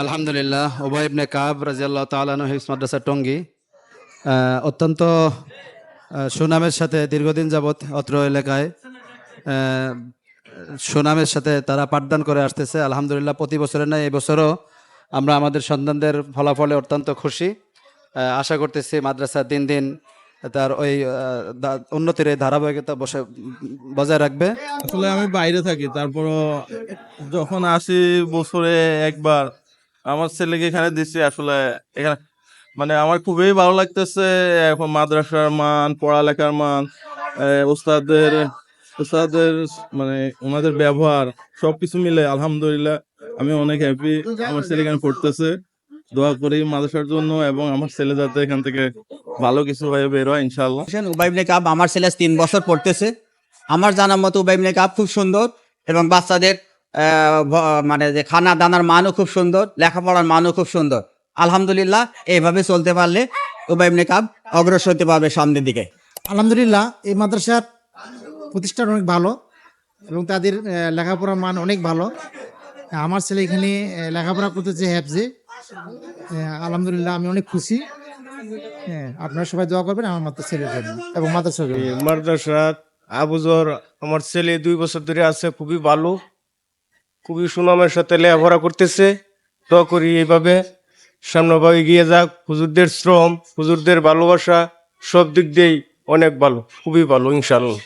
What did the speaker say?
আলহামদুলিল্লাহ। ওবাই ইবনে কাব রাজিয়াল্লাহ তালানু হিফস মাদ্রাসা টঙ্গী। অত্যন্ত সুনামের সাথে দীর্ঘদিন যাবৎ অত্র এলাকায় সুনামের সাথে তারা পাঠদান করে আসতেছে। আলহামদুলিল্লাহ, প্রতি বছরের নয় এই বছরও আমরা আমাদের সন্তানদের ফলাফলে অত্যন্ত খুশি। আশা করতেছি মাদ্রাসা দিন দিন তার ওই উন্নতির এই ধারাবাহিকতা বসে, বজায় রাখবে। আসলে আমি বাইরে থাকি, তারপরও যখন আসি বছরে একবার আমার ছেলেকে এখানে দিচ্ছি আসলে এখানে মানে আমার খুবই ভালো লাগতেছে, এখন মাদ্রাসার মান, পড়ালেখার মান ওস্তাদের ওস্তাদের মানে ওনাদের ব্যবহার, সবকিছু মিলে, আলহামদুলিল্লাহ, আমি অনেক হ্যাপি আমার ছেলে এখানে পড়তেছে, দোয়া করি মাদ্রাসার জন্য এবং আমার ছেলে যাতে এখান থেকে ভালো কিছু ভাবে বের হয় ইনশাল্লাহ উবাইবনে কাপ আমার ছেলে তিন বছর পড়তেছে। আমার জানার মতো উবাইবনে কাপ খুব সুন্দর এবং বাচ্চাদের মানে যে খানা দানার মানও খুব সুন্দর লেখাপড়ার মানও খুব সুন্দর। আলহামদুলিল্লাহ এইভাবে চলতে পারলে উবাইবনে কাপ অগ্রসর হতে পারবে সামনের দিকে। আলহামদুলিল্লাহ এই মাদ্রাসার প্রতিষ্ঠান অনেক ভালো এবং তাদের লেখাপড়ার মান অনেক ভালো। আমার ছেলে এখানে লেখাপড়া করতেছে হ্যাপজে আলহামদুলিল্লাহ আমি অনেক খুশি। হ্যাঁ আপনারা সবাই দোয়া করবেন আমার মাত্র ছেলের জন্য এবং মাদ্রাসার মাদ্রাসা আবুজর আমার ছেলে দুই বছর ধরে আছে খুবই ভালো। খুবই সুনামের সাথে লেখাপড়া করতেছে। দোয়া করি এইভাবে সামনেভাবে এগিয়ে যাক। হুজুরদের শ্রম, হুজুরদের ভালোবাসা সব দিক দিয়েই অনেক ভালো, খুবই ভালো ইনশাল্লাহ